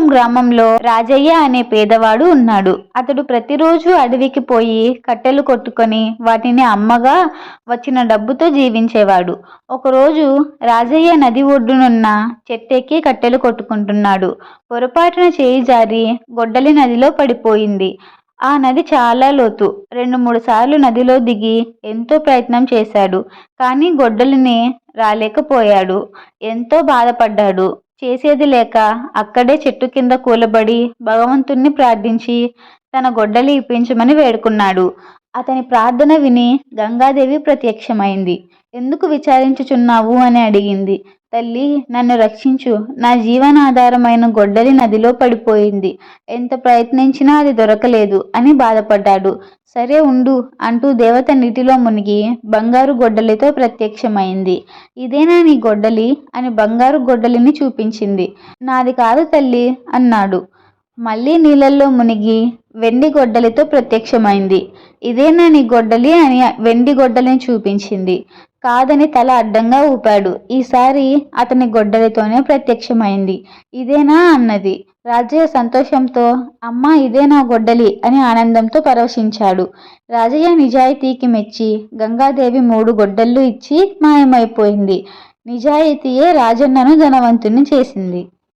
గంగాపురం గ్రామంలో రాజయ్య అనే పేదవాడు ఉన్నాడు. అతడు ప్రతిరోజు అడవికి పోయి కట్టెలు కొట్టుకొని వాటిని అమ్మగా వచ్చిన డబ్బుతో జీవించేవాడు. ఒకరోజు రాజయ్య నది ఒడ్డునున్న చెట్టెక్కి కట్టెలు కొట్టుకుంటున్నాడు. పొరపాటున చేయి జారి గొడ్డలి నదిలో పడిపోయింది. ఆ నది చాలా లోతు. రెండు మూడు సార్లు నదిలో దిగి ఎంతో ప్రయత్నం చేశాడు. కానీ గొడ్డలిని రాలేకపోయాడు. ఎంతో బాధపడ్డాడు. చేసేది లేక అక్కడే చెట్టు కింద కూలబడి భగవంతుణ్ణి ప్రార్థించి తన గొడ్డలి ఇప్పించమని వేడుకున్నాడు. అతని ప్రార్థన విని గంగాదేవి ప్రత్యక్షమైంది. ఎందుకు విచారించుచున్నావు? అని అడిగింది. తల్లి నన్ను రక్షించు. నా జీవనాధారమైన గొడ్డలి నదిలో పడిపోయింది. ఎంత ప్రయత్నించినా అది దొరకలేదు అని బాధపడ్డాడు. సరే ఉండు అంటూ దేవత నీటిలో మునిగి బంగారు గొడ్డలితో ప్రత్యక్షమైంది. ఇదేనా నీ గొడ్డలి? అని బంగారు గొడ్డలిని చూపించింది. నాది కాదు తల్లి అన్నాడు. మళ్ళీ నీళ్ళల్లో మునిగి వెండి గొడ్డలితో ప్రత్యక్షమైంది. ఇదేనా నీ గొడ్డలి అని వెండి గొడ్డలిని చూపించింది. కాదని తల అడ్డంగా ఊపాడు. ఈసారి అతని గొడ్డలితోనే ప్రత్యక్షమైంది. ఇదేనా అన్నది. రాజయ్య సంతోషంతో అమ్మ ఇదే నా గొడ్డలి అని ఆనందంతో పరవశించాడు రాజయ్య నిజాయితీకి మెచ్చి గంగాదేవి మూడు గొడ్డళ్ళు ఇచ్చి మాయమైపోయింది. నిజాయితీయే రాజన్నను ధనవంతుని చేసింది.